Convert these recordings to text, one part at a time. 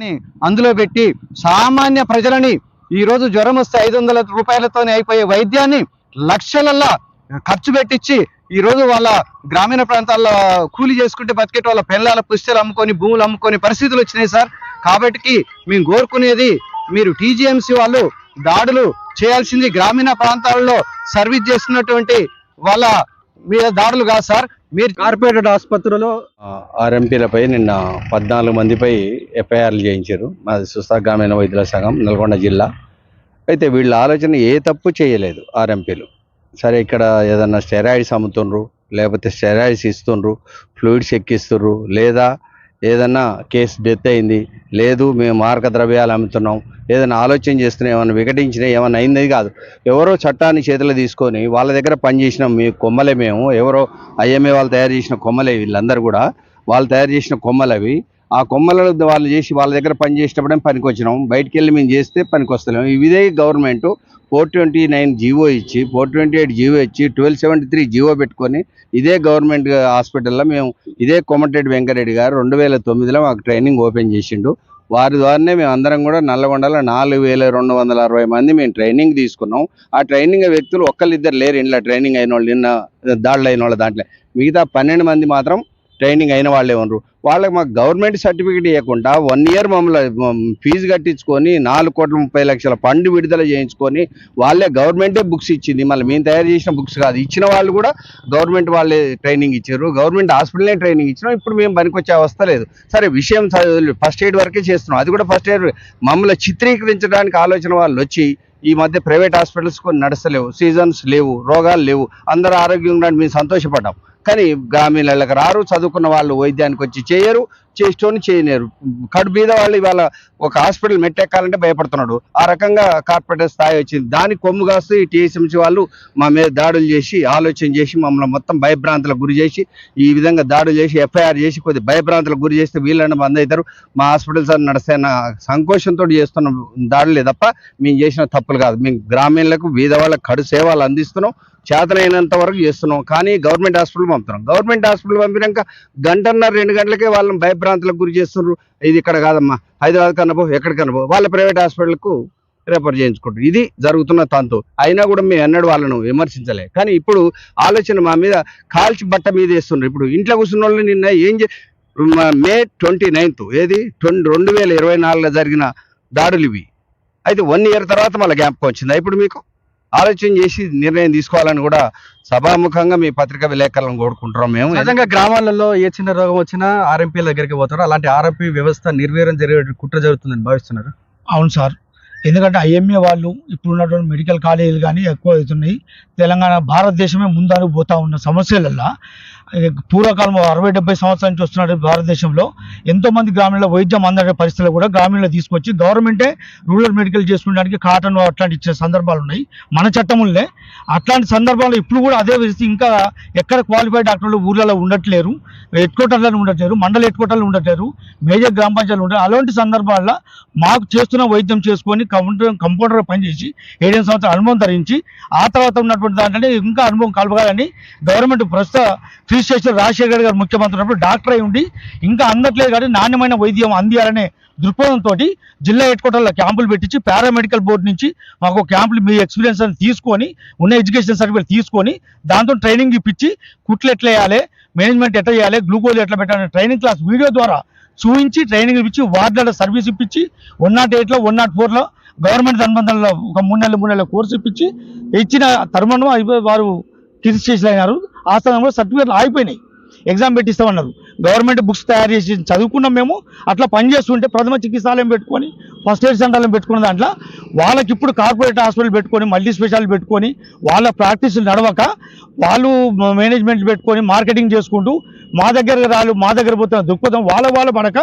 అని అందులో పెట్టి సామాన్య ప్రజలని ఈ రోజు జ్వరం వస్తే ఐదు వందల రూపాయలతోనే అయిపోయే వైద్యాన్ని లక్షలల్లా ఖర్చు పెట్టించి ఈ రోజు వాళ్ళ గ్రామీణ ప్రాంతాల్లో కూలి చేసుకుంటే బతికేట వాళ్ళ పెళ్ళాల పుస్తలు అమ్ముకొని భూములు అమ్ముకొని పరిస్థితులు వచ్చినాయి సార్. కాబట్టి మేము కోరుకునేది మీరు టీజీఎంసీ వాళ్ళు దాడులు చేయాల్సింది గ్రామీణ ప్రాంతాల్లో సర్వీస్ చేస్తున్నటువంటి వాళ్ళ మీద దాడులు కాదు సార్. మీరు కార్పొరేటెడ్ ఆసుపత్రిలో ఆర్ఎంపీలపై నిన్న పద్నాలుగు మందిపై ఎఫ్ఐఆర్లు చేయించారు. మాది సుస్థా గ్రామీణ వైద్యుల సంఘం నల్గొండ జిల్లా. అయితే వీళ్ళ ఆలోచన ఏ తప్పు చేయలేదు ఆర్ఎంపీలు. సరే ఇక్కడ ఏదన్నా స్టెరాయిడ్స్ అమ్ముతుండ్రు లేకపోతే స్టెరాయిడ్స్ ఇస్తుండ్రు ఫ్లూయిడ్స్ ఎక్కిస్తుండ్రు లేదా ఏదన్నా కేసు డెత్ అయింది లేదు మేము మార్క ద్రవ్యాలు అమ్ముతున్నాం ఏదైనా ఆలోచన చేస్తున్నాం ఏమైనా వికటించినా ఏమైనా అయింది కాదు. ఎవరో చట్టాన్ని చేతిలో తీసుకొని వాళ్ళ దగ్గర పనిచేసిన మీ కొమ్మలే మేము ఎవరో ఐఎంఏ వాళ్ళు తయారు చేసిన కొమ్మలే వీళ్ళందరూ కూడా వాళ్ళు తయారు చేసిన కొమ్మలు అవి ఆ కొమ్మలలో వాళ్ళు చేసి వాళ్ళ దగ్గర పని చేసేటప్పుడే పనికి వచ్చినాం బయటికి వెళ్ళి మేము చేస్తే పనికి వస్తలేము ఇదే government four twenty nine GO ఇచ్చి ఫోర్ ట్వంటీ ఎయిట్ జీవో ఇచ్చి ట్వెల్వ్ సెవెంటీ త్రీ జీవో పెట్టుకొని ఇదే గవర్నమెంట్ హాస్పిటల్లో మేము ఇదే కోమటిరెడ్డి వెంకరెడ్డి గారు రెండు వేల తొమ్మిదిలో మాకు ట్రైనింగ్ ఓపెన్ చేసిండు. వారి ద్వారానే మేము అందరం కూడా నల్లగొండలో నాలుగు వేల రెండు వందల అరవై మంది మేము ట్రైనింగ్ తీసుకున్నాం. ఆ ట్రైనింగ్ వ్యక్తులు ఒక్కళ్ళిద్దరు లేరు ఇంట్లో ట్రైనింగ్ అయిన వాళ్ళు నిన్న దాడులు అయిన వాళ్ళ దాంట్లో. మిగతా పన్నెండు మంది మాత్రం ట్రైనింగ్ అయిన వాళ్ళే ఉన్నారు. వాళ్ళకి మాకు గవర్నమెంట్ సర్టిఫికేట్ ఇవ్వకుండా వన్ ఇయర్ మమ్మల్ని ఫీజు కట్టించుకొని నాలుగు కోట్ల ముప్పై లక్షల ఫండ్ విడుదల చేయించుకొని వాళ్ళే గవర్నమెంటే బుక్స్ ఇచ్చింది. మళ్ళీ మేము తయారు చేసిన బుక్స్ కాదు. ఇచ్చిన వాళ్ళు కూడా గవర్నమెంట్ వాళ్ళే ట్రైనింగ్ ఇచ్చారు. గవర్నమెంట్ హాస్పిటల్నే ట్రైనింగ్ ఇచ్చినాం. ఇప్పుడు మేము పనికొచ్చే అవస్థ లేదు. సరే విషయం ఫస్ట్ ఎయిడ్ వరకే చేస్తున్నాం. అది కూడా ఫస్ట్ ఎయిడ్. మమ్మల్ని చిత్రీకరించడానికి ఆలోచన వాళ్ళు వచ్చి ఈ మధ్య ప్రైవేట్ హాస్పిటల్స్ కొన్ని నడసలేవు సీజన్స్ లేవు రోగాలు లేవు. అందరూ ఆరోగ్యంగా ఉండడానికి మేము సంతోషపడ్డాం. కానీ గ్రామీణలకు రారు చదువుకున్న వాళ్ళు వైద్యానికి వచ్చి చేయరు చేస్తూనే చేయలేరు. కడు బీద వాళ్ళు ఇవాళ ఒక హాస్పిటల్ మెట్టెక్కాలంటే భయపడుతున్నాడు. ఆ రకంగా కార్పొరేటర్ స్థాయి వచ్చింది. దాని కొమ్ము కాస్తూ ఈ టీఎస్ఎంసీ వాళ్ళు మా మీద దాడులు చేసి ఆలోచన చేసి మమ్మల్ని మొత్తం భయభ్రాంతులకు గురి చేసి ఈ విధంగా దాడులు చేసి ఎఫ్ఐఆర్ చేసి కొద్ది భయభ్రాంతులకు గురి చేస్తే వీళ్ళని బంద్ అవుతారు. మా హాస్పిటల్స్ అని నడిస్తే సంకోచంతో చేస్తున్న దాడులే తప్ప మేము చేసిన తప్పులు కాదు. మేము గ్రామీణులకు బీద వాళ్ళకు కడు సేవలు అందిస్తున్నాం. చేతనైనంత వరకు చేస్తున్నాం. కానీ గవర్నమెంట్ హాస్పిటల్ పంపుతున్నాం. గవర్నమెంట్ హాస్పిటల్ పంపినాక గంటన్నర రెండు గంటలకే వాళ్ళని భయభ్రాంతులకు గురి చేస్తున్నారు. ఇది ఇక్కడ కాదమ్మా. హైదరాబాద్ కనబో ఎక్కడ కనబో వాళ్ళ ప్రైవేట్ హాస్పిటల్కు రిఫర్ చేయించుకుంటారు ఇది జరుగుతున్న తంతు. అయినా కూడా మేము ఎన్నడూ వాళ్ళను విమర్శించలే. కానీ ఇప్పుడు ఆలోచన మా మీద కాల్చి బట్ట మీద వేస్తున్నారు. ఇప్పుడు ఇంట్లో కూర్చున్న వాళ్ళు నిన్న ఏం చే మే ట్వంటీ నైన్త్ ఏది? ట్వంటీ రెండు వేల ఇరవై నాలుగులో జరిగిన దాడులు ఇవి. అయితే వన్ ఇయర్ తర్వాత మళ్ళీ జ్ఞాపకం వచ్చిందా? ఇప్పుడు మీకు? ఆలోచన చేసి నిర్ణయం తీసుకోవాలని కూడా సభాముఖంగా మీ పత్రికా విలేకరులను కోరుకుంటున్నాం మేము. నిజంగా గ్రామాలలో ఏ చిన్న రోగం వచ్చినా ఆర్ఎంపీ దగ్గరికి పోతారు. అలాంటి ఆర్ఎంపీ వ్యవస్థ నిర్వీర్యం జరిగే కుట్ర జరుగుతుందని భావిస్తున్నారు. అవును సార్. ఎందుకంటే ఐఎంఏ వాళ్ళు ఇప్పుడు ఉన్నటువంటి మెడికల్ కాలేజీలు కానీ ఎక్కువ అవుతున్నాయి. తెలంగాణ భారతదేశమే ముందడుగు పోతా ఉన్న సమస్యలల్లో పూర్వకాలం అరవై డెబ్బై సంవత్సరాల నుంచి వస్తున్న భారతదేశంలో ఎంతో మంది గ్రామీణ వైద్యం అందడే పరిస్థితులు కూడా గ్రామీణలో తీసుకొచ్చి గవర్నమెంటే రూరల్ మెడికల్ చేసుకోవడానికి కాటన్ అట్లాంటి ఇచ్చే సందర్భాలు ఉన్నాయి. మన చట్టములనే. అట్లాంటి సందర్భాలు ఇప్పుడు కూడా అదే పరిస్థితి ఇంకా ఎక్కడ క్వాలిఫైడ్ డాక్టర్లు ఊర్లలో ఉండట్లేరు. హెడ్ ఉండట్లేరు మండల హెడ్ క్వార్టర్లు ఉండట్లేరు మేజర్ గ్రామ పంచాయతీలు ఉంటారు అలాంటి సందర్భాల్లో మాకు చేస్తున్న వైద్యం చేసుకొని కంపౌండర్ కంపౌండర్ పనిచేసి ఏడెనిమిది సంవత్సరాల అనుభవం ధరించి ఆ తర్వాత ఉన్నటువంటి దాంట్లో ఇంకా అనుభవం కలపగాలని గవర్నమెంట్ ప్రస్తుత శ్రీ శేషర్ రాజశేఖర్ గారు ముఖ్యమంత్రి ఉన్నప్పుడు డాక్టర్ అయి ఉండి ఇంకా అందట్లేదు కానీ నాణ్యమైన వైద్యం అందియాలనే దృక్పథంతో జిల్లా హెడ్ క్వార్టర్లో క్యాంపులు పెట్టించి పారామెడికల్ బోర్డు నుంచి మాకు క్యాంపులు మీ ఎక్స్పీరియన్స్ అని తీసుకొని ఉన్న ఎడ్యుకేషన్ సర్టిఫికేట్ తీసుకొని దాంతో ట్రైనింగ్ ఇప్పించి కుట్లు ఎట్లా వేయాలి మేనేజ్మెంట్ ఎట్లా చేయాలి గ్లూకోజ్ ఎట్లా పెట్టాలి ట్రైనింగ్ క్లాస్ వీడియో ద్వారా చూపించి ట్రైనింగ్ ఇప్పించి వార్డులలో సర్వీస్ ఇప్పించి వన్ నాట్ ఎయిట్లో వన్ నాట్ ఫోర్లో గవర్నమెంట్ అనుబంధంలో ఒక మూడు నెలలు మూడు నెలల కోర్సు ఇప్పించి ఇచ్చిన తరుణం వారు కిరిస్ చేసి అయినారు. ఆ సమయంలో సర్టిఫికేట్లు ఆగిపోయినాయి. ఎగ్జామ్ పెట్టిస్తామన్నారు. గవర్నమెంట్ బుక్స్ తయారు చేసి చదువుకున్నాం మేము. అట్లా పనిచేస్తుంటే ప్రథమ చికిత్సాలయం పెట్టుకొని ఫస్ట్ ఎయిడ్ సెంటర్లను పెట్టుకున్న దాంట్లో వాళ్ళకి ఇప్పుడు కార్పొరేట్ హాస్పిటల్ పెట్టుకొని మల్టీ స్పెషాలిటీ పెట్టుకొని వాళ్ళ ప్రాక్టీస్ నడవక వాళ్ళు మేనేజ్మెంట్ పెట్టుకొని మార్కెటింగ్ చేసుకుంటూ మా దగ్గర రాలు మా దగ్గర పోతున్న దృక్పథం వాళ్ళ వాళ్ళ పడక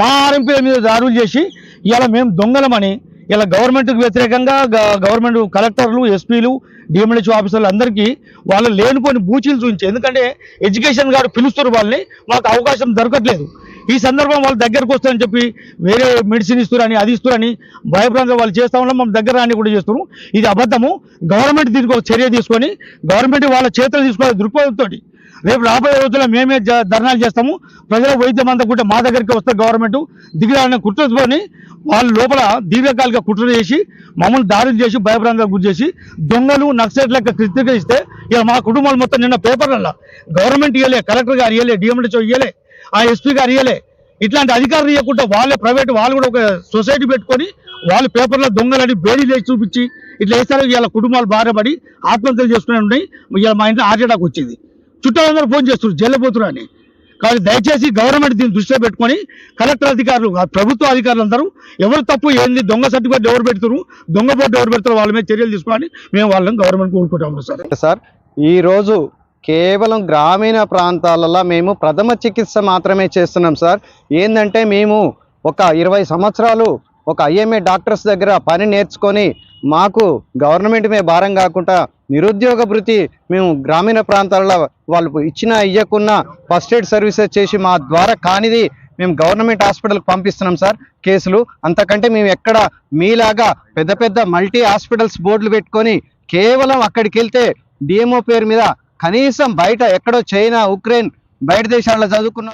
మా ఆర్ఎంపీల మీద దారులు చేసి ఇలా మేము దొంగలమని ఇలా గవర్నమెంట్కి వ్యతిరేకంగా గవర్నమెంట్ కలెక్టర్లు ఎస్పీలు డిఎంహెచ్ ఆఫీసర్లు అందరికీ వాళ్ళు లేనిపోని బూచీలు చూపించి ఎందుకంటే ఎడ్యుకేషన్ గారు పిలుస్తారు వాళ్ళని మాకు అవకాశం దొరకట్లేదు. ఈ సందర్భం వాళ్ళ దగ్గరకు వస్తారని చెప్పి వేరే మెడిసిన్ ఇస్తారని అది ఇస్తారని భయప్రాంతం వాళ్ళు చేస్తా ఉన్నాం మన దగ్గర రాని కూడా చేస్తున్నాం ఇది అబద్ధము. గవర్నమెంట్ దీనికి ఒక చర్య తీసుకొని గవర్నమెంట్ వాళ్ళ చేతులు తీసుకోవాలి దృక్పథంతో రేపు రాబోయే రోజుల్లో మేమే ధర్నాలు చేస్తాము. ప్రజల వైద్యం అందకుంటే మా దగ్గరికి వస్తే గవర్నమెంట్. దిగిరాని కుట్రతోని వాళ్ళ లోపల దీర్ఘకాలిక కుట్ర చేసి మమ్మల్ని దాడులు చేసి భయభ్రాంతాలకు గురి చేసి దొంగలు నక్సలైట్లకు చిత్రీకరిస్తే ఇక మా కుటుంబాలు మొత్తం నిన్న పేపర్లలో గవర్నమెంట్ ఇయ్యలే కలెక్టర్ గారు ఇయ్యలే డిఎండిచో ఇయ్యలే ఆ ఎస్పీ గారు ఇయ్యలే. ఇట్లాంటి అధికారులు ఇవ్వకుండా వాళ్ళే ప్రైవేట్ వాళ్ళు కూడా ఒక సొసైటీ పెట్టుకొని వాళ్ళు పేపర్లో దొంగలని బేడీ లేచి చూపించి ఇట్లా వేస్తారు ఇవాళ కుటుంబాలు బాధపడి ఆత్మహత్యలు చేసుకునే ఉన్నాయి. ఇలా మా ఇంట్లో హార్ట్ అటాక్ వచ్చింది. చుట్టాలందరూ ఫోన్ చేస్తున్నారు జల్లబోతున్నా అని. కాబట్టి దయచేసి గవర్నమెంట్ దీన్ని దృష్టిలో పెట్టుకొని కలెక్టర్ అధికారులు ప్రభుత్వ అధికారులందరూ ఎవరు తప్పు ఏంది దొంగ సర్టిఫికేట్ ఎవరు పెడుతున్నారు దొంగ బోర్డు ఎవరు పెడతారు వాళ్ళ మీద చర్యలు తీసుకోవాలి మేము వాళ్ళని గవర్నమెంట్ కోరుకుంటాము సార్. సార్ ఈరోజు కేవలం గ్రామీణ ప్రాంతాలలో మేము ప్రథమ చికిత్స మాత్రమే చేస్తున్నాం సార్. ఏంటంటే మేము ఒక ఇరవై సంవత్సరాలు ఒక ఐఎంఏ డాక్టర్స్ దగ్గర పని నేర్చుకొని మాకు గవర్నమెంట్ మీద భారం కాకుండా నిరుద్యోగ భృతి మేము గ్రామీణ ప్రాంతాల్లో వాళ్ళు ఇచ్చిన ఇయ్యకున్న ఫస్ట్ ఎయిడ్ సర్వీసెస్ చేసి మా ద్వారా కానిది మేము గవర్నమెంట్ హాస్పిటల్కి పంపిస్తున్నాం సార్ కేసులు. అంతకంటే మేము ఎక్కడ మీలాగా పెద్ద పెద్ద మల్టీ హాస్పిటల్స్ బోర్డులు పెట్టుకొని కేవలం అక్కడికి వెళ్తే డిఎంఓ పేరు మీద కనీసం బయట ఎక్కడో చైనా ఉక్రెయిన్ బయట దేశాల్లో చదువుకున్న